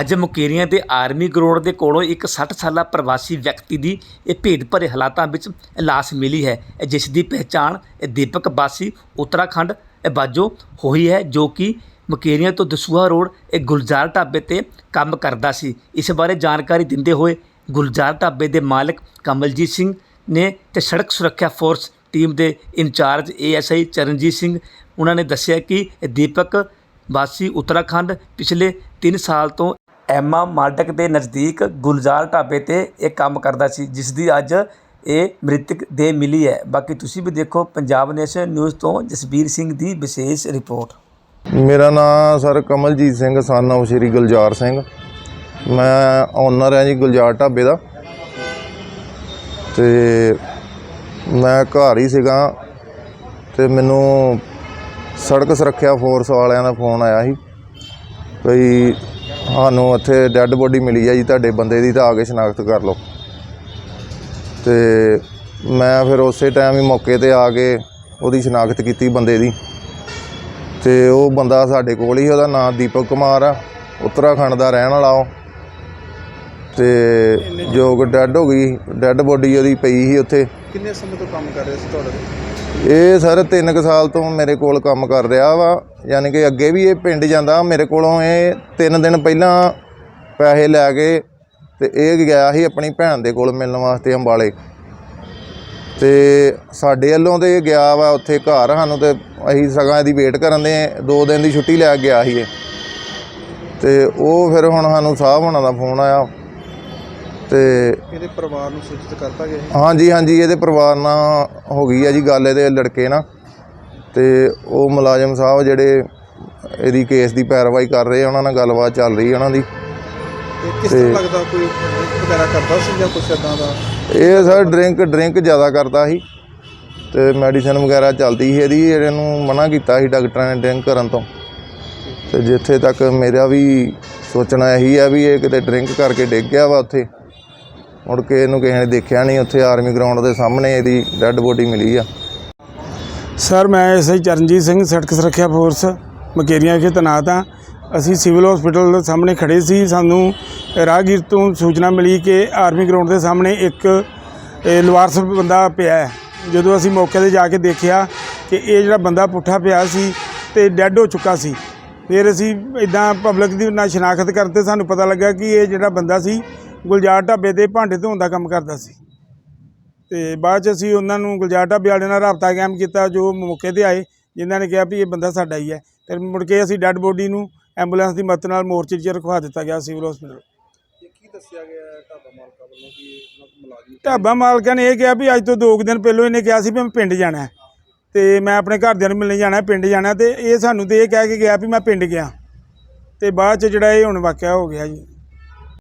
ਅੱਜ ਮੁਕੇਰੀਆਂ ਦੇ army ground ਦੇ ਕੋਲੋਂ ਇੱਕ 60 ਸਾਲਾ ਪ੍ਰਵਾਸੀ ਵਿਅਕਤੀ ਦੀ ਇਹ ਭੇਦ ਭਰੇ ਹਾਲਾਤਾਂ ਵਿੱਚ ਲਾਸ਼ ਮਿਲੀ ਹੈ। ਜਿਸ ਦੀ ਪਹਿਚਾਣ ਇਹ ਦੀਪਕ ਬਾਸੀ, ਉੱਤਰਾਖੰਡ, ਇਹ ਬਾਜੋ ਹੋਈ ਹੈ, ਜੋ ਕਿ ਮੁਕੇਰੀਆਂ ਤੋਂ ਦਸੂਹਾ ਰੋਡ, ਇਹ ਗੁਲਜ਼ਾਰ ਢਾਬੇ ਤੇ ਕੰਮ ਕਰਦਾ ਸੀ। ਇਸ ਬਾਰੇ ਜਾਣਕਾਰੀ ਦਿੰਦੇ ਹੋਏ ਗੁਲਜ਼ਾਰ ਢਾਬੇ ਦੇ ਮਾਲਕ ਕਮਲਜੀਤ ਸਿੰਘ ਨੇ ਤੇ ਸੜਕ ਸੁਰੱਖਿਆ ਫੋਰਸ ਟੀਮ ਦੇ ਇੰਚਾਰਜ ਏਐਸਆਈ ਚਰਨਜੀਤ ਸਿੰਘ, ਉਹਨਾਂ ਨੇ ਦੱਸਿਆ ਕਿ ਇਹ ਦੀਪਕ ਵਾਸੀ ਉੱਤਰਾਖੰਡ ਪਿਛਲੇ 3 ਸਾਲ ਤੋਂ ਐਮਾ ਮਾਲਟਕ ਦੇ ਨਜ਼ਦੀਕ ਗੁਲਜ਼ਾਰ ਢਾਬੇ ਤੇ ਇਹ ਕੰਮ ਕਰਦਾ ਸੀ ਜਿਸ ਦੀ ਅੱਜ ਇਹ ਮ੍ਰਿਤਕ ਦੇਹ ਮਿਲੀ ਹੈ। ਬਾਕੀ ਤੁਸੀਂ ਵੀ ਦੇਖੋ ਪੰਜਾਬ ਨੈਸ਼ਨਲ ਨਿਊਜ਼ ਤੋਂ ਜਸਬੀਰ ਸਿੰਘ ਦੀ ਵਿਸ਼ੇਸ਼ ਰਿਪੋਰਟ। ਮੇਰਾ ਨਾਮ ਸਰ ਕਮਲਜੀਤ ਸਿੰਘ ਸਨ ਸ਼੍ਰੀ ਗੁਲਜ਼ਾਰ ਸਿੰਘ। ਮੈਂ ਓਨਰ ਹਾਂ ਜੀ ਗੁਲਜ਼ਾਰ ਢਾਬੇ ਦਾ। ਤੇ ਮੈਂ ਘਰ ਹੀ ਸੀਗਾ। ਤੇ ਮੈਨੂੰ ਸੜਕ ਸੁਰੱਖਿਆ ਫੋਰਸ ਵਾਲਿਆਂ ਦਾ ਫੋਨ ਆਇਆ ਸੀ। ਭਈ ਸਾਨੂੰ ਇੱਥੇ ਡੈੱਡ ਬੋਡੀ ਮਿਲੀ ਹੈ ਜੀ ਤੁਹਾਡੇ ਬੰਦੇ ਦੀ, ਤਾਂ ਆ ਕੇ ਸ਼ਨਾਖਤ ਕਰ ਲਓ। ਤੇ ਮੈਂ ਫਿਰ ਉਸੇ ਟਾਈਮ ਹੀ ਮੌਕੇ ਤੇ ਆ ਕੇ ਉਹਦੀ ਸ਼ਨਾਖਤ ਕੀਤੀ ਬੰਦੇ ਦੀ। ਤੇ ਉਹ ਬੰਦਾ ਸਾਡੇ ਕੋਲ ਹੀ, ਉਹਦਾ ਨਾਮ ਦੀਪਕ ਕੁਮਾਰ ਆ, ਉੱਤਰਾਖੰਡ ਦਾ ਰਹਿਣ ਵਾਲਾ ਉਹ। ਤੇ ਜੋ ਕਿ ਡੈੱਡ ਹੋ ਗਈ, ਡੈੱਡ ਬੋਡੀ ਉਹਦੀ ਪਈ ਸੀ ਉੱਥੇ। ਕਿੰਨੇ ਸਮੇਂ ਤੋਂ ਕੰਮ ਕਰ ਰਹੇ ਸੀ ਤੁਹਾਡੇ ਇਹ ਸਰ 3 ਕੁ ਸਾਲ ਤੋਂ ਮੇਰੇ ਕੋਲ ਕੰਮ ਕਰ ਰਿਹਾ ਵਾ, ਯਾਨੀ ਕਿ ਅੱਗੇ ਵੀ ਇਹ ਪਿੰਡ ਜਾਂਦਾ। ਮੇਰੇ ਕੋਲੋਂ ਇਹ 3 ਦਿਨ ਪਹਿਲਾਂ ਪੈਸੇ ਲੈ ਕੇ ਤੇ ਇਹ ਗਿਆ ਸੀ ਆਪਣੀ ਭੈਣ ਦੇ ਕੋਲ ਮਿਲਣ ਵਾਸਤੇ ਅੰਬਾਲੇ। ਤੇ ਸਾਡੇ ਵੱਲੋਂ ਤੇ ਇਹ ਗਿਆ ਵਾ ਉੱਥੇ ਘਰ ਸਾਨੂੰ ਤੇ ਅਸੀਂ ਸਗਾਂ ਇਹਦੀ ਵੇਟ ਕਰਨ ਦੇ ਦੋ ਦਿਨ ਦੀ ਛੁੱਟੀ ਲੈ ਕੇ ਗਿਆ ਸੀ ਇਹ। ਤੇ ਉਹ ਫਿਰ ਹੁਣ ਸਾਨੂੰ ਸਾਹਿਬ ਹੋਣਾ ਦਾ ਫੋਨ ਆਇਆ। ਤੇ ਇਹਦੇ ਪਰਿਵਾਰ ਨੂੰ ਸੂਚਿਤ ਕਰਤਾ ਗਿਆ ਹੈ? ਹਾਂਜੀ ਹਾਂਜੀ ਇਹਦੇ ਪਰਿਵਾਰ ਨਾਲ ਹੋ ਗਈ ਹੈ ਜੀ ਗੱਲ ਇਹਦੇ ਲੜਕੇ ਨਾਲ। ਤੇ ਉਹ ਮੁਲਾਜ਼ਮ ਸਾਹਿਬ ਜਿਹੜੇ ਇਹਦੀ ਕੇਸ ਦੀ ਪੈਰਵਾਈ ਕਰ ਰਹੇ ਆ, ਉਹਨਾਂ ਨਾਲ ਗੱਲਬਾਤ ਚੱਲ ਰਹੀ ਹੈ ਉਹਨਾਂ ਦੀ। ਤੇ ਕਿਸ ਤਰ੍ਹਾਂ ਲੱਗਦਾ ਕੋਈ drink ਵਗੈਰਾ ਕਰਦਾ ਸੀ ਜਾਂ ਕੁਛ ਇਦਾਂ ਦਾ? ਇਹ ਸਰ ਡਰਿੰਕ ਡਰਿੰਕ ਜ਼ਿਆਦਾ ਕਰਦਾ ਸੀ। ਤੇ ਮੈਡੀਸਿਨ ਵਗੈਰਾ ਚੱਲਦੀ ਸੀ ਇਹਦੀ ਜਿਹੜੇ ਨੂੰ ਮਨਾ ਕੀਤਾ ਸੀ ਡਾਕਟਰਾਂ ਨੇ ਡਰਿੰਕ ਕਰਨ ਤੋਂ। ਤੇ ਜਿੱਥੇ ਤੱਕ ਮੇਰਾ ਵੀ ਸੋਚਣਾ ਇਹੀ ਆ ਵੀ ਇਹ ਕਿਤੇ ਡਰਿੰਕ ਕਰਕੇ ਡਿੱਗ ਗਿਆ ਵਾ ਉੱਥੇ। ਮੁੜ ਕੇ ਇਹਨੂੰ ਕਿਸੇ ਨੇ ਦੇਖਿਆ ਨਹੀਂ, ਉੱਥੇ ਆਰਮੀ ਗਰਾਊਂਡ ਦੇ ਸਾਹਮਣੇ ਇਹਦੀ ਡੈੱਡ ਬੋਡੀ ਮਿਲੀ ਆ। ਸਰ, ਮੈਂ ਐਸਆਈ ਚਰਨਜੀਤ ਸਿੰਘ, ਸੜਕ ਸੁਰੱਖਿਆ ਫੋਰਸ, ਮਕੇਰੀਆਂ ਵਿਖੇ ਤੈਨਾਤ ਹਾਂ। ਅਸੀਂ ਸਿਵਲ ਹਸਪੀਟਲ ਦੇ ਸਾਹਮਣੇ ਖੜੇ ਸੀ। ਸਾਨੂੰ ਰਾਹਗੀਰ ਤੋਂ ਸੂਚਨਾ ਮਿਲੀ ਕਿ ਆਰਮੀ ਗਰਾਊਂਡ ਦੇ ਸਾਹਮਣੇ ਇੱਕ ਲਵਾਰਸ ਬੰਦਾ ਪਿਆ ਹੈ। ਜਦੋਂ ਅਸੀਂ ਮੌਕੇ ਤੇ ਜਾ ਕੇ ਦੇਖਿਆ ਕਿ ਇਹ ਜਿਹੜਾ ਬੰਦਾ ਪੁੱਠਾ ਪਿਆ ਸੀ ਤੇ ਡੈੱਡ ਹੋ ਚੁੱਕਾ ਸੀ, ਫਿਰ ਅਸੀਂ ਇਦਾਂ ਪਬਲਿਕ ਦੀ ਨਾਲ ਸ਼ਨਾਖਤ ਕਰਦੇ ਸਾਨੂੰ ਪਤਾ ਲੱਗਾ ਕਿ ਇਹ ਜਿਹੜਾ ਬੰਦਾ ਸੀ ਗੁਲਜ਼ਾਰ ਢਾਬੇ ਤੇ ਭਾਂਡੇ ਧੋਣ ਦਾ ਕੰਮ ਕਰਦਾ ਸੀ। ਤੇ ਬਾਅਦ ਚ ਅਸੀਂ ਉਹਨਾਂ ਨੂੰ ਗੁਲਜ਼ਾਰ ਢਾਬੇ ਵਾਲਿਆਂ ਨਾਲ ਰਾਬਤਾ ਕਾਇਮ ਕੀਤਾ ਜੋ ਮੌਕੇ ਤੇ ਆਏ ਜਿਨ੍ਹਾਂ ਨੇ ਕਿਹਾ ਵੀ ਇਹ ਬੰਦਾ ਸਾਡਾ ਹੀ ਹੈ। ਫਿਰ ਮੁੜ ਕੇ ਅਸੀਂ ਡੈੱਡ ਬੋਡੀ ਨੂੰ ਐਂਬੂਲੈਂਸ ਦੀ ਮਦਦ ਨਾਲ ਮੋਰਚੇ 'ਚ ਰਖਵਾ ਦਿੱਤਾ ਗਿਆ ਸਿਵਲ ਹਸਪੀਟਲ। ਇਹ ਕੀ ਦੱਸਿਆ ਗਿਆ ਹੈ ਢਾਬਾ ਮਾਲਕਾਂ ਵੱਲੋਂ ਕਿ ਉਹਨਾਂ ਕੋਲ ਮੁਲਾਜ਼ਮ ਢਾਬਾ ਮਾਲਕਾਂ ਨੇ ਇਹ ਕਿਹਾ ਵੀ ਅੱਜ ਤੋਂ ਦੋ ਕੁ ਦਿਨ ਪਹਿਲਾਂ ਇਹਨੇ ਕਿਹਾ ਸੀ ਵੀ ਮੈਂ ਪਿੰਡ ਜਾਣਾ ਤੇ ਮੈਂ ਆਪਣੇ ਘਰਦਿਆਂ ਨੂੰ ਮਿਲਣ ਜਾਣਾ ਪਿੰਡ ਜਾਣਾ ਤੇ ਇਹ ਸਾਨੂੰ ਤੇ ਇਹ ਕਹਿ ਕੇ ਗਿਆ ਵੀ ਮੈਂ ਪਿੰਡ ਗਿਆ। ਤੇ ਬਾਅਦ ਚ ਜਿਹੜਾ ਇਹ ਹੁਣ ਵਾਕਿਆ ਹੋ ਗਿਆ ਜੀ।